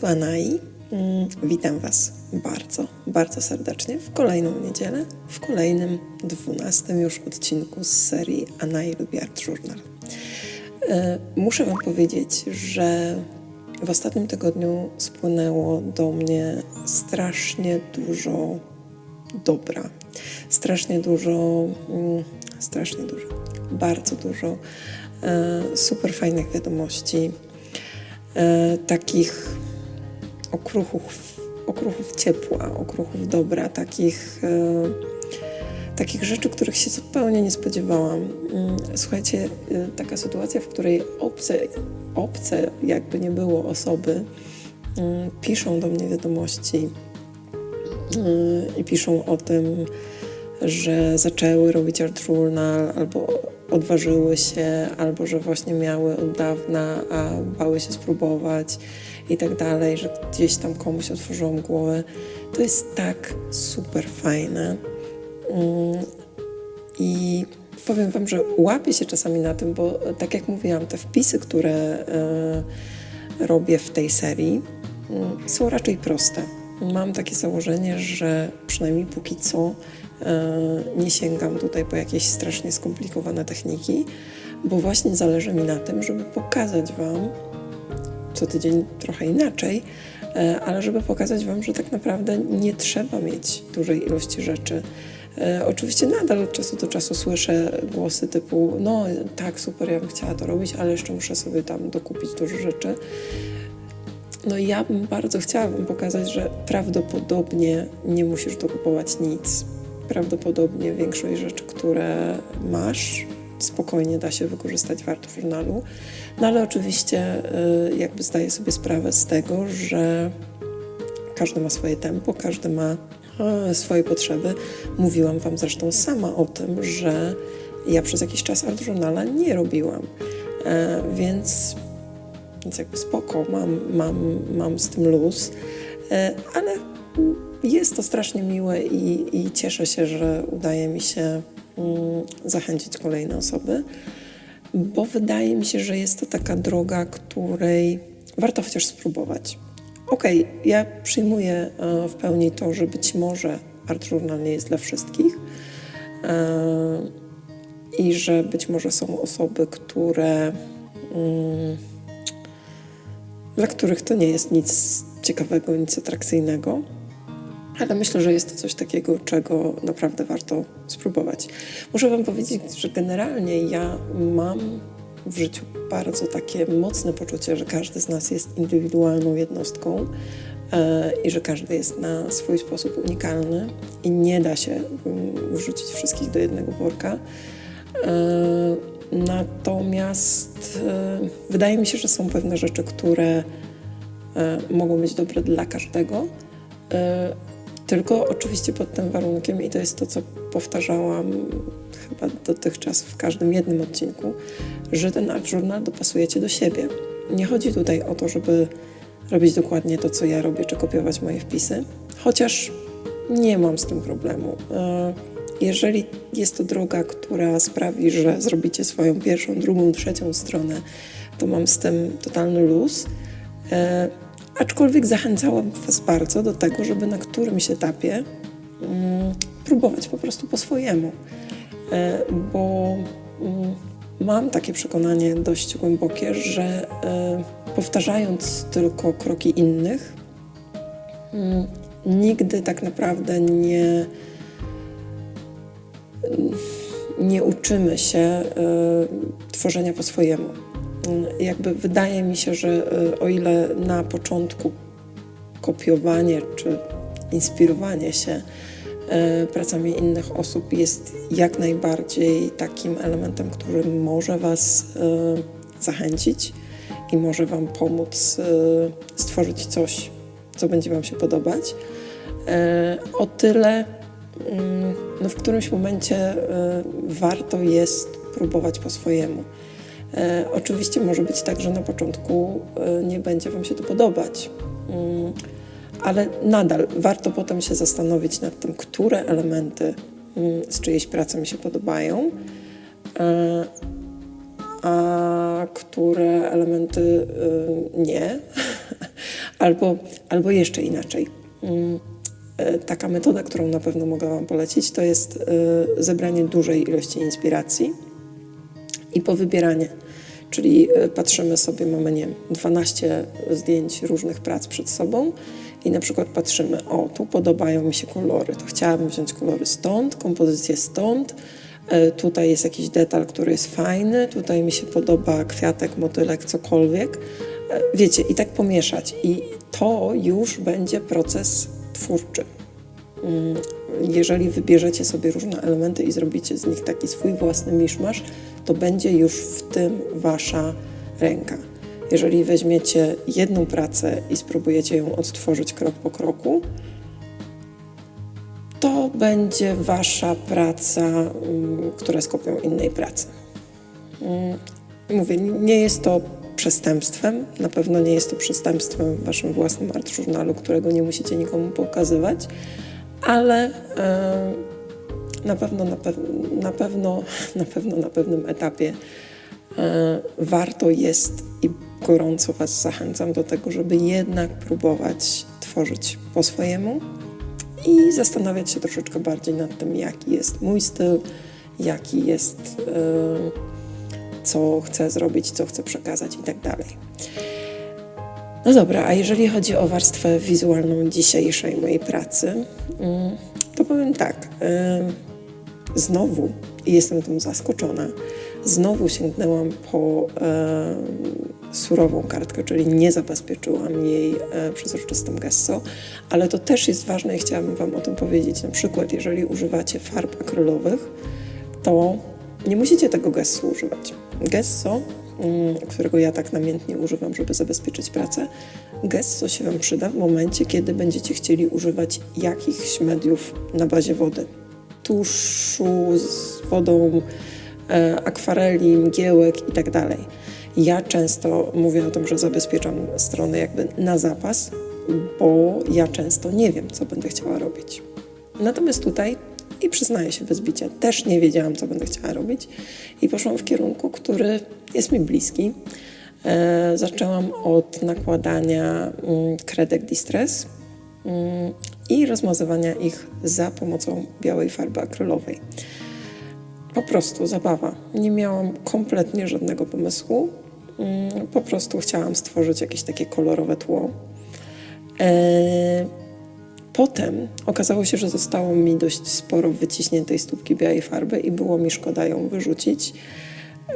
Cześć kochani, tu Anai. Mm, Witam Was bardzo, bardzo serdecznie w kolejną niedzielę, w kolejnym, dwunastym już odcinku z serii Anai lubi Art Journal. E, Muszę Wam powiedzieć, że w ostatnim tygodniu spłynęło do mnie strasznie dużo dobra. Strasznie dużo, mm, strasznie dużo, bardzo dużo e, super fajnych wiadomości, e, takich okruchów, okruchów ciepła, okruchów dobra, takich, e, takich rzeczy, których się zupełnie nie spodziewałam. Mm, Słuchajcie, e, taka sytuacja, w której obce, obce jakby nie było osoby, mm, piszą do mnie wiadomości y, i piszą o tym, że zaczęły robić art journal, albo odważyły się, albo że właśnie miały od dawna, a bały się spróbować i tak dalej, że gdzieś tam komuś otworzyłam głowę. To jest tak super fajne. Mm, I powiem Wam, że łapię się czasami na tym, bo tak jak mówiłam, te wpisy, które e, robię w tej serii, mm, są raczej proste. Mam takie założenie, że przynajmniej póki co nie sięgam tutaj po jakieś strasznie skomplikowane techniki, bo właśnie zależy mi na tym, żeby pokazać Wam co tydzień trochę inaczej, e, ale żeby pokazać Wam, że tak naprawdę nie trzeba mieć dużej ilości rzeczy. E, Oczywiście nadal od czasu do czasu słyszę głosy typu: No, tak, super, ja bym chciała to robić, ale jeszcze muszę sobie tam dokupić dużo rzeczy. No i ja bym bardzo chciałabym pokazać, że prawdopodobnie nie musisz dokupować nic. Prawdopodobnie większość rzeczy, które masz, spokojnie da się wykorzystać w art journalu. No ale oczywiście y, jakby zdaję sobie sprawę z tego, że każdy ma swoje tempo, każdy ma swoje potrzeby. Mówiłam Wam zresztą sama o tym, że ja przez jakiś czas art journala nie robiłam. E, więc więc jakby spoko, mam, mam, mam z tym luz, E, ale jest to strasznie miłe i, i cieszę się, że udaje mi się mm, zachęcić kolejne osoby, bo wydaje mi się, że jest to taka droga, której warto chociaż spróbować. Okej, ja przyjmuję e, w pełni to, że być może art journal nie jest dla wszystkich e, i że być może są osoby, które mm, dla których to nie jest nic ciekawego, nic atrakcyjnego, ale myślę, że jest to coś takiego, czego naprawdę warto spróbować. Muszę Wam powiedzieć, że generalnie ja mam w życiu bardzo takie mocne poczucie, że każdy z nas jest indywidualną jednostką e, i że każdy jest na swój sposób unikalny i nie da się mm, wrzucić wszystkich do jednego worka. E, Natomiast e, wydaje mi się, że są pewne rzeczy, które mogą być dobre dla każdego. E, tylko oczywiście pod tym warunkiem, i to jest to, co powtarzałam chyba dotychczas w każdym jednym odcinku, że ten art journal dopasujecie do siebie. Nie chodzi tutaj o to, żeby robić dokładnie to, co ja robię, czy kopiować moje wpisy, chociaż nie mam z tym problemu. E, Jeżeli jest to droga, która sprawi, że zrobicie swoją pierwszą, drugą, trzecią stronę, to mam z tym totalny luz. Aczkolwiek zachęcałam Was bardzo do tego, żeby na którymś etapie mm, próbować po prostu po swojemu. E, bo mm, mam takie przekonanie dość głębokie, że e, powtarzając tylko kroki innych, mm, nigdy tak naprawdę nie nie uczymy się y, tworzenia po swojemu. Y, jakby wydaje mi się, że y, o ile na początku kopiowanie czy inspirowanie się y, pracami innych osób jest jak najbardziej takim elementem, który może Was zachęcić i może Wam pomóc stworzyć coś, co będzie Wam się podobać. O tyle mm, no w którymś momencie warto jest próbować po swojemu. E, Oczywiście może być tak, że na początku y, nie będzie Wam się to podobać, Mm, ale nadal warto potem się zastanowić nad tym, które elementy mm, z czyjejś pracy mi się podobają, e, a które elementy nie. Albo, albo jeszcze inaczej. Mm, e, Taka metoda, którą na pewno mogę Wam polecić, to jest e, zebranie dużej ilości inspiracji i powybieranie. Czyli e, patrzymy sobie, mamy nie wiem, 12 zdjęć różnych prac przed sobą i na przykład patrzymy, o tu podobają mi się kolory, to chciałabym wziąć kolory stąd, kompozycję stąd, e, tutaj jest jakiś detal, który jest fajny, tutaj mi się podoba kwiatek, motylek, cokolwiek. E, Wiecie, i tak pomieszać. I to już będzie proces twórczy. Mm, Jeżeli wybierzecie sobie różne elementy i zrobicie z nich taki swój własny miszmasz, to będzie już w tym wasza ręka. Jeżeli weźmiecie jedną pracę i spróbujecie ją odtworzyć krok po kroku, to będzie wasza praca, mm, która jest kopią innej pracy. Mm, Mówię, nie jest to przestępstwem, na pewno nie jest to przestępstwem w waszym własnym art journalu, którego nie musicie nikomu pokazywać, ale e, na pewno na, pew na pewno na pewno na pewnym etapie e, warto jest i gorąco was zachęcam do tego, żeby jednak próbować tworzyć po swojemu i zastanawiać się troszeczkę bardziej nad tym, jaki jest mój styl, jaki jest e, co chcę zrobić, co chcę przekazać i tak dalej. No dobra, a jeżeli chodzi o warstwę wizualną dzisiejszej mojej pracy, mm, to powiem tak. Znowu, jestem tym zaskoczona, znowu sięgnęłam po surową kartkę, czyli nie zabezpieczyłam jej e, przezroczystym gesso, ale to też jest ważne i chciałabym Wam o tym powiedzieć. Na przykład, jeżeli używacie farb akrylowych, to nie musicie tego gesso używać. Gesso, którego ja tak namiętnie używam, żeby zabezpieczyć pracę, gesso się Wam przyda w momencie, kiedy będziecie chcieli używać jakichś mediów na bazie wody. Tuszu z wodą, e, akwareli, mgiełek i tak. Ja często mówię o tym, że zabezpieczam strony jakby na zapas, bo ja często nie wiem, co będę chciała robić. Natomiast tutaj, i przyznaję się bez bicia, też nie wiedziałam, co będę chciała robić i poszłam w kierunku, który jest mi bliski. E, zaczęłam od nakładania mm, kredek Distress mm, i rozmazywania ich za pomocą białej farby akrylowej. Po prostu zabawa. Nie miałam kompletnie żadnego pomysłu. Mm, Po prostu chciałam stworzyć jakieś takie kolorowe tło. E, Potem okazało się, że zostało mi dość sporo wyciśniętej stópki białej farby i było mi szkoda ją wyrzucić,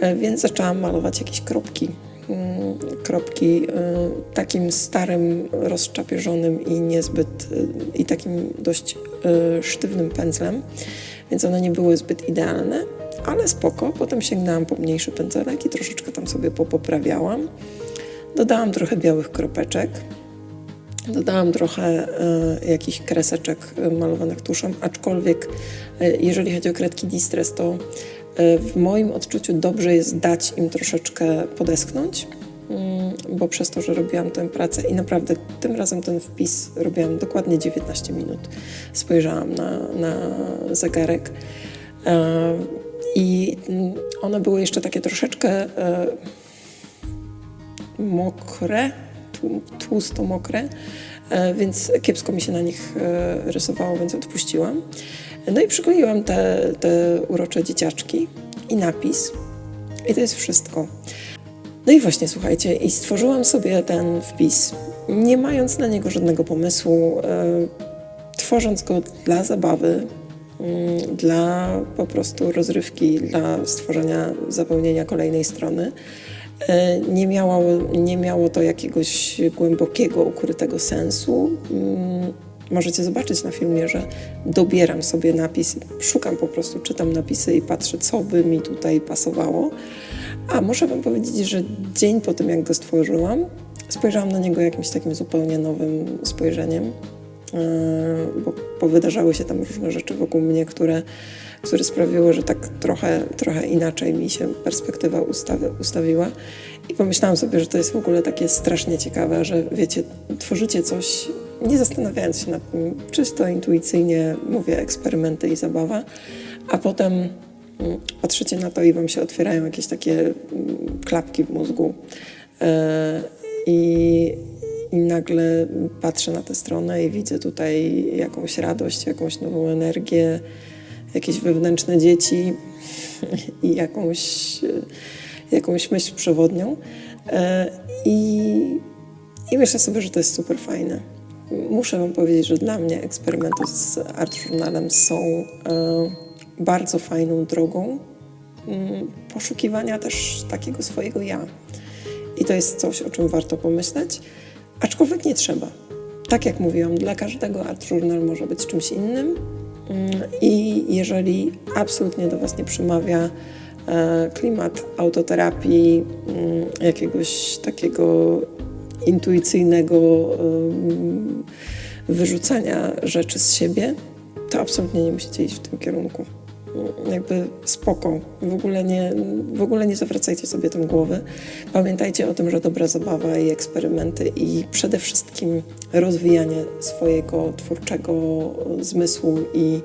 E, więc zaczęłam malować jakieś kropki. Mm, Kropki e, takim starym, rozczapieżonym i niezbyt, e, i takim dość sztywnym pędzlem, więc one nie były zbyt idealne, ale spoko. Potem sięgnęłam po mniejszy pędzelek i troszeczkę tam sobie popoprawiałam. Dodałam trochę białych kropeczek. Dodałam trochę e, jakichś kreseczek e, malowanych tuszem, aczkolwiek e, jeżeli chodzi o kredki Distress, to w moim odczuciu dobrze jest dać im troszeczkę podeschnąć, mm, bo przez to, że robiłam tę pracę i naprawdę tym razem ten wpis robiłam dokładnie 19 minut. Spojrzałam na, na zegarek i mm, one były jeszcze takie troszeczkę mokre, tłusto mokre, e, więc kiepsko mi się na nich e, rysowało, więc odpuściłam. No i przykleiłam te, te urocze dzieciaczki i napis. I to jest wszystko. No i właśnie, słuchajcie, i stworzyłam sobie ten wpis, nie mając na niego żadnego pomysłu, e, tworząc go dla zabawy, mm, dla po prostu rozrywki, dla stworzenia, zapełnienia kolejnej strony. E, Nie miało, nie miało to jakiegoś głębokiego, ukrytego sensu. Mm, Możecie zobaczyć na filmie, że dobieram sobie napis, szukam po prostu, czytam napisy i patrzę, co by mi tutaj pasowało. A muszę Wam powiedzieć, że dzień po tym, jak go stworzyłam, spojrzałam na niego jakimś takim zupełnie nowym spojrzeniem, yy, bo powydarzały się tam różne rzeczy wokół mnie, które, które sprawiły, że tak trochę, trochę inaczej mi się perspektywa ustawi, ustawiła. I pomyślałam sobie, że to jest w ogóle takie strasznie ciekawe, że wiecie, tworzycie coś, nie zastanawiając się nad tym, czysto intuicyjnie, mówię, eksperymenty i zabawa, a potem mm, patrzycie na to i wam się otwierają jakieś takie mm, klapki w mózgu. E, I, i nagle patrzę na tę stronę i widzę tutaj jakąś radość, jakąś nową energię, jakieś wewnętrzne dzieci i jakąś, jakąś myśl przewodnią. E, I, I myślę sobie, że to jest super fajne. Muszę Wam powiedzieć, że dla mnie eksperymenty z Art Journalem są e, bardzo fajną drogą mm, poszukiwania też takiego swojego ja. I to jest coś, o czym warto pomyśleć, aczkolwiek nie trzeba. Tak jak mówiłam, dla każdego Art Journal może być czymś innym i jeżeli absolutnie do Was nie przemawia e, klimat autoterapii, mm, jakiegoś takiego intuicyjnego em, wyrzucania rzeczy z siebie, to absolutnie nie musicie iść w tym kierunku. Jakby spoko, w ogóle, nie, w ogóle nie zawracajcie sobie tym głowy. Pamiętajcie o tym, że dobra zabawa i eksperymenty i przede wszystkim rozwijanie swojego twórczego zmysłu i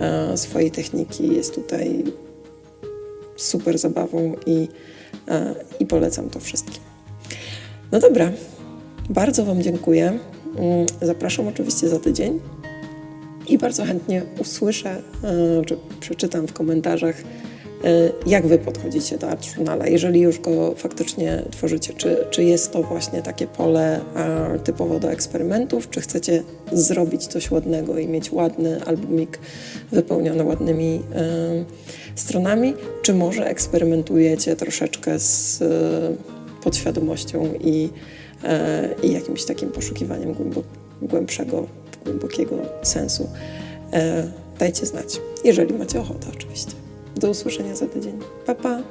e, swojej techniki jest tutaj super zabawą i, e, i polecam to wszystkim. No dobra, bardzo Wam dziękuję. Mm, Zapraszam oczywiście za tydzień i bardzo chętnie usłyszę, e, czy przeczytam w komentarzach, e, jak Wy podchodzicie do Art Journala, jeżeli już go faktycznie tworzycie. Czy, czy jest to właśnie takie pole e, typowo do eksperymentów, czy chcecie zrobić coś ładnego i mieć ładny albumik wypełniony ładnymi stronami, czy może eksperymentujecie troszeczkę z podświadomością i, i jakimś takim poszukiwaniem głębszego, głębokiego sensu. E, dajcie znać, jeżeli macie ochotę oczywiście. Do usłyszenia za tydzień. Pa, pa!